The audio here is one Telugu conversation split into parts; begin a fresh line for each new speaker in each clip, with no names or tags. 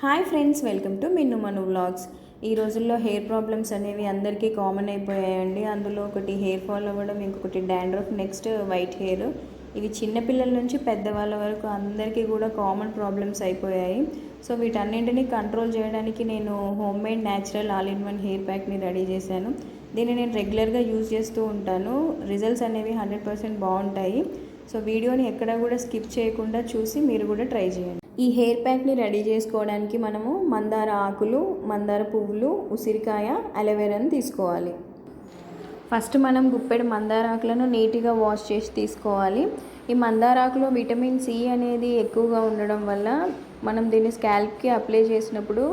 Hi friends welcome to Minnu Manu vlogs. ఈ రోజుల్లో హెయిర్ ప్రాబ్లమ్స్ అనేవి అందరికీ కామన్ అయిపోయాయండి. అందులో ఒకటి హెయిర్ ఫాల్ అవ్వడం ఇంకొకటి డాండ్రఫ్ నెక్స్ట్ వైట్ హెయిర్. ఇవి చిన్నపిల్లల నుంచి పెద్దవాళ్ళ వరకు అందరికీ కూడా కామన్ ప్రాబ్లమ్స్ అయిపోయాయి. సో వీటన్నింటినీ కంట్రోల్ చేయడానికి నేను home made natural all in one hair ప్యాక్ని ready చేశాను. దీన్ని నేను రెగ్యులర్గా యూజ్ చేస్తూ ఉంటాను. రిజల్ట్స్ అనేవి హండ్రెడ్ పర్సెంట్ బాగుంటాయి. సో వీడియోని ఎక్కడ కూడా స్కిప్ చేయకుండా చూసి మీరు కూడా ట్రై చేయండి. ఈ హెయిర్ ప్యాక్ని రెడీ చేసుకోవడానికి మనము మందార ఆకులు మందార పువ్వులు ఉసిరికాయ అలోవెరాని తీసుకోవాలి. ఫస్ట్ మనం గుప్పెడు మందార ఆకులను నీట్గా వాష్ చేసి తీసుకోవాలి. ఈ మందార ఆకులో విటమిన్ సి అనేది ఎక్కువగా ఉండడం వల్ల మనం దీన్ని స్కాల్ప్కి అప్లై చేసినప్పుడు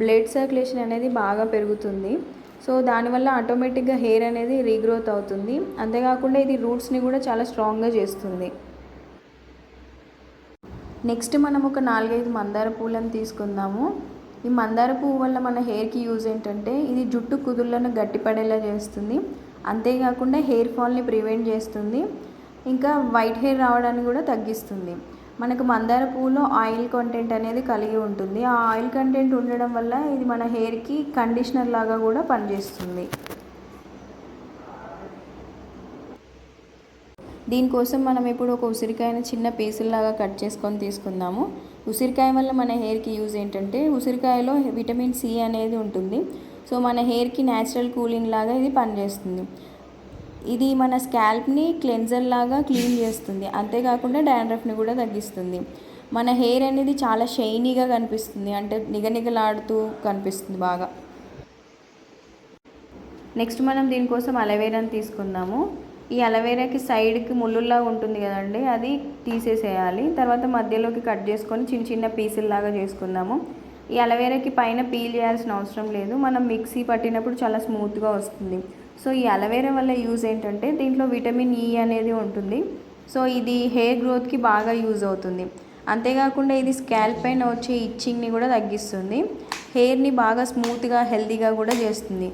బ్లడ్ సర్క్యులేషన్ అనేది బాగా పెరుగుతుంది. సో దానివల్ల ఆటోమేటిక్గా హెయిర్ అనేది రీగ్రోత్ అవుతుంది. అంతేకాకుండా ఇది రూట్స్ని కూడా చాలా స్ట్రాంగ్గా చేస్తుంది. నెక్స్ట్ మనం ఒక నాలుగైదు మందార పూలను తీసుకుందాము. ఈ మందార పువ్వు వల్ల మన హెయిర్కి యూజ్ ఏంటంటే ఇది జుట్టు కుదుళ్ళను గట్టిపడేలా చేస్తుంది. అంతేకాకుండా హెయిర్ ఫాల్ని ప్రివెంట్ చేస్తుంది. ఇంకా వైట్ హెయిర్ రావడాన్ని కూడా తగ్గిస్తుంది. మనకు మందార పువ్వులో ఆయిల్ కంటెంట్ అనేది కలిగి ఉంటుంది. ఆ ఆయిల్ కంటెంట్ ఉండడం వల్ల ఇది మన హెయిర్కి కండిషనర్ లాగా కూడా పనిచేస్తుంది. దీనికోసం మనం ఇప్పుడు ఒక ఉసిరికాయని చిన్న పీసుల్లాగా కట్ చేసుకొని తీసుకుందాము. ఉసిరికాయ వల్ల మన హెయిర్కి యూజ్ ఏంటంటే ఉసిరికాయలో విటమిన్ సి అనేది ఉంటుంది. సో మన హెయిర్కి న్యాచురల్ కూలింగ్ లాగా ఇది పనిచేస్తుంది. ఇది మన స్కాల్ప్ని క్లెన్జర్ లాగా క్లీన్ చేస్తుంది. అంతేకాకుండా డాండ్రఫ్ని కూడా తగ్గిస్తుంది. మన హెయిర్ అనేది చాలా షైనీగా కనిపిస్తుంది. అంటే నిగనిగలాడుతూ కనిపిస్తుంది బాగా. నెక్స్ట్ మనం దీనికోసం అలవేరాని తీసుకుందాము. ఈ అలవేరాకి సైడ్కి ముళ్ళులా ఉంటుంది కదండి అది తీసేసేయాలి. తర్వాత మధ్యలోకి కట్ చేసుకొని చిన్న చిన్న పీసుల్లాగా చేసుకుందాము. ఈ అలవేరాకి పైన పీల్ చేయాల్సిన అవసరం లేదు. మనం మిక్సీ పట్టినప్పుడు చాలా స్మూత్గా వస్తుంది. సో ఈ అలవేరా వల్ల యూజ్ ఏంటంటే దీంట్లో విటమిన్ ఈ అనేది ఉంటుంది. సో ఇది హెయిర్ గ్రోత్కి బాగా యూజ్ అవుతుంది. అంతేకాకుండా ఇది స్కాల్ప్ పైన వచ్చే ఇచ్చింగ్ని కూడా తగ్గిస్తుంది. హెయిర్ని బాగా స్మూత్గా హెల్తీగా కూడా చేస్తుంది.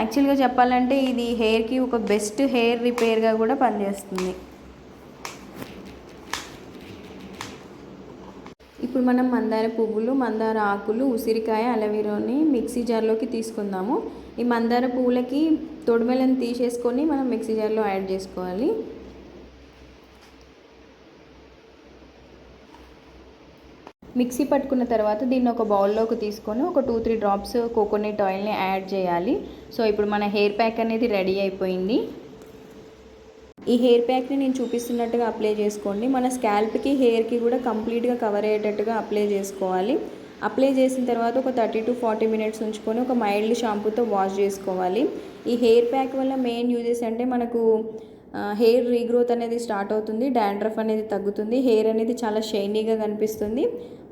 యాక్చువల్గా చెప్పాలంటే ఇది హెయిర్కి ఒక బెస్ట్ హెయిర్ రిపేర్గా కూడా పనిచేస్తుంది. ఇప్పుడు మనం మందార పువ్వులు మందార ఆకులు ఉసిరికాయ అలవీరోని మిక్సీ జార్లోకి తీసుకుందాము. ఈ మందార పువ్వులకి తొడిమెలను తీసేసుకొని మనం మిక్సీ జార్లో యాడ్ చేసుకోవాలి. మిక్సీ పట్టుకున్న తర్వాత దీన్ని ఒక బౌల్లోకి తీసుకొని ఒక టూ త్రీ డ్రాప్స్ కోకోనట్ ఆయిల్ని యాడ్ చేయాలి. సో ఇప్పుడు మన హెయిర్ ప్యాక్ అనేది రెడీ అయిపోయింది. ఈ హెయిర్ ప్యాక్ని నేను చూపిస్తున్నట్టుగా అప్లై చేసుకోండి. మన స్కాల్ప్కి హెయిర్కి కూడా కంప్లీట్గా కవర్ అయ్యేటట్టుగా అప్లై చేసుకోవాలి. అప్లై చేసిన తర్వాత ఒక థర్టీ టు ఫార్టీ మినిట్స్ ఉంచుకొని ఒక మైల్డ్ షాంపూతో వాష్ చేసుకోవాలి. ఈ హెయిర్ ప్యాక్ వల్ల మెయిన్ యూజెస్ అంటే మనకు హెయిర్ రీగ్రోత్ అనేది స్టార్ట్ అవుతుంది డాండ్రఫ్ అనేది తగ్గుతుంది హెయిర్ అనేది చాలా షైనీగా కనిపిస్తుంది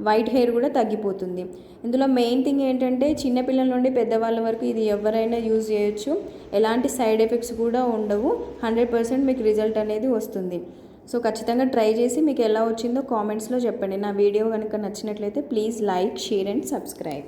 వైట్ హెయిర్ కూడా తగ్గిపోతుంది. ఇందులో మెయిన్ థింగ్ ఏంటంటే చిన్నపిల్లల నుండి పెద్దవాళ్ళ వరకు ఇది ఎవరైనా యూజ్ చేయొచ్చు ఎలాంటి సైడ్ ఎఫెక్ట్స్ కూడా ఉండవు హండ్రెడ్ పర్సెంట్ మీకు రిజల్ట్ అనేది వస్తుంది. సో ఖచ్చితంగా ట్రై చేసి మీకు ఎలా వచ్చిందో కామెంట్స్లో చెప్పండి. నా వీడియో కనుక నచ్చినట్లయితే please like share and subscribe.